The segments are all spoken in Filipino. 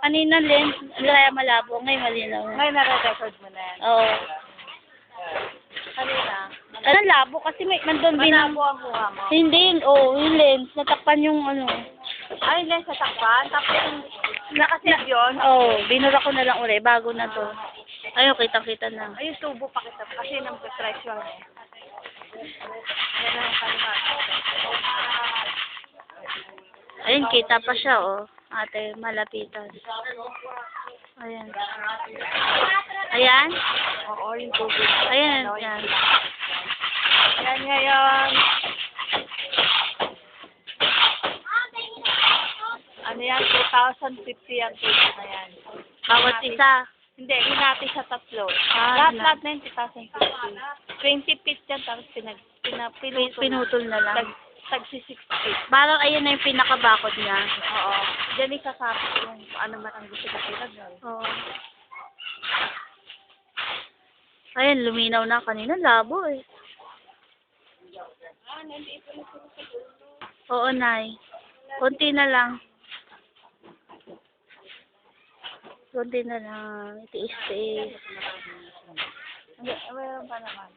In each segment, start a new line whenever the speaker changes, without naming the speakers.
Kanina lens, kaya malabo. Ngayon malinaw na.
Ngayon nare-record mo na yan.
Oo.
Kanina.
Ano, labo kasi may, nandun din ang...
Manabo ang kuha mo.
Hindi, oo, yung lens. Natakpan yung ano.
Ay, hindi, sa takpan. Tapos yung nakasave yun.
Oo, oh, binura ko na lang ulit. Bago na to. Ayun, kitang-kita na.
Ayun, tubo pa kita. Kasi nang eh. Yan ang kanina.
Ayun, kita pa siya, oh. Ate, malapitan. Ayan. Ayan?
Oo, yung tubo.
Ayan,
Ano,
yan.
Yan ngayon. Ano yan? 2,050 ang tubo na yan.
Bawat isa.
Hindi, hinati sa tatlo.
Ah,
lahat,
na-
lahat na yun, 2,050. 20 feet yan, tapos pinag, pinag,
Pi-
pinutol.
Pinutol na lang.
Tag, tag 60 feet.
Parang ayun na yung pinakabakod niya.
Oo. Diyan ikasapit yung ano man ang gusto ko pinag
Oo. Ayun, luminaw na kanina. Labo eh. Oo, Nay. Konti na lang. Konti na lang. Itiis-tiis.
Hindi, mayroon pa naman.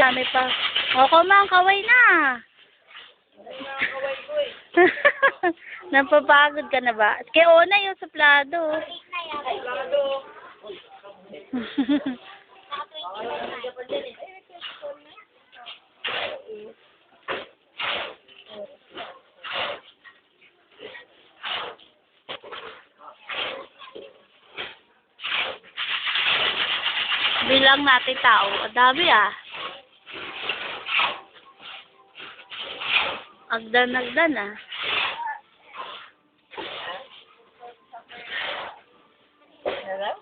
Dami pa. O, kumang kaway na. Napapagod ka na ba? Kaya o na yung suplado. Bilang natin tao. Ang dami ah. Agdan-agdan ah.
Hello?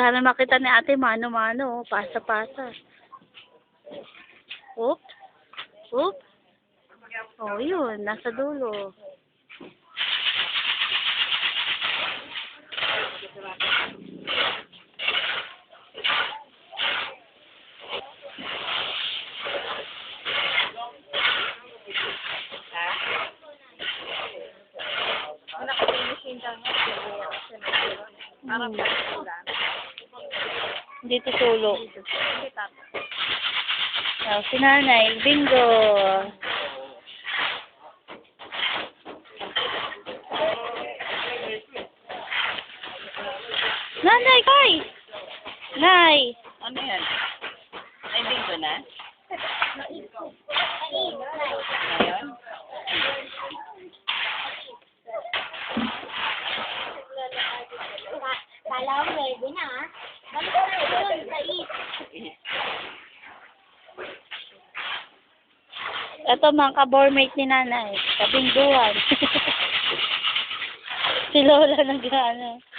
Sana makita ni ate mano-mano, oh. pasa-pasa. Oop. Oop. Oh, yun. Nasa dulo. Hindi.
Hindi tapos.
Oh, si nanay. Bingo. Nanay, kay! Nay!
Ano yan? Ay, bingo na? Ngayon?
Kala ko ready na ah. Balik ko na yun sa east.
Ito mga kabormate ni nanay. Kabingduhan. si Lola nag-ano.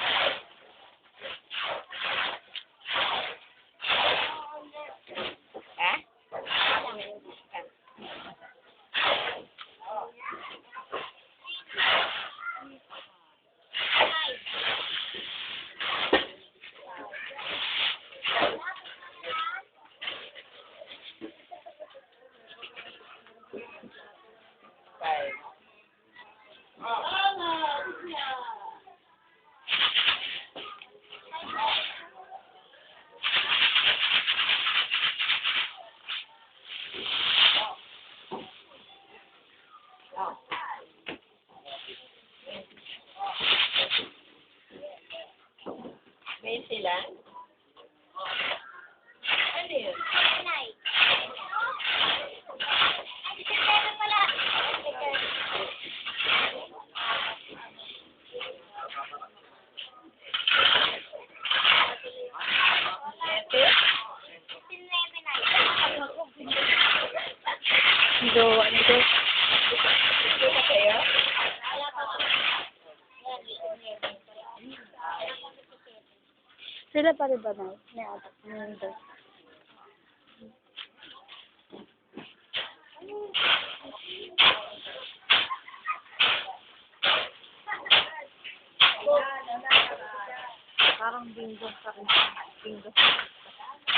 Anim sila? Ano yun?
Nanay. Sila pa rin ba na? May atak. May atak.
Parang bingo sa rin. Bingo.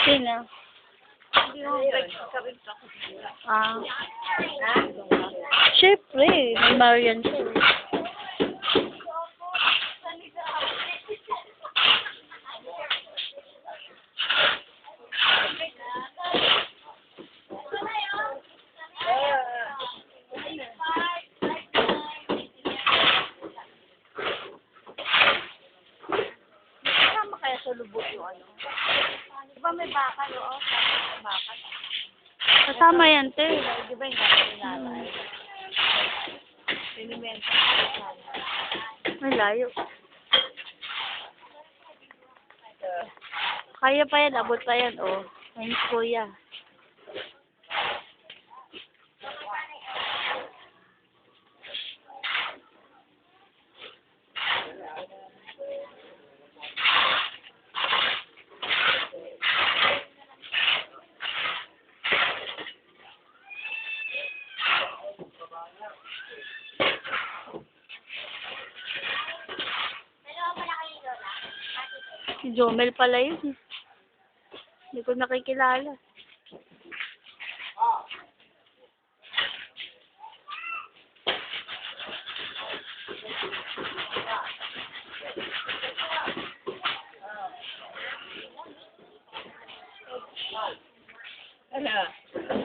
Sino?
Hindi mo break sa sa
Ah. Siyempre, may Marian siya.
Lubot yung ano? Di ba may bakal, oo? May bakal.
Kasama yan, te.
Di ba yung gagawin natin? Pinimenta ko sana.
May layo. Kaya pa yan, abot pa yan, oh. Si kuya.
Dalawa pala kayo lola.
Si Jomel pala yun. Hindi ko nakikilala.
Ano?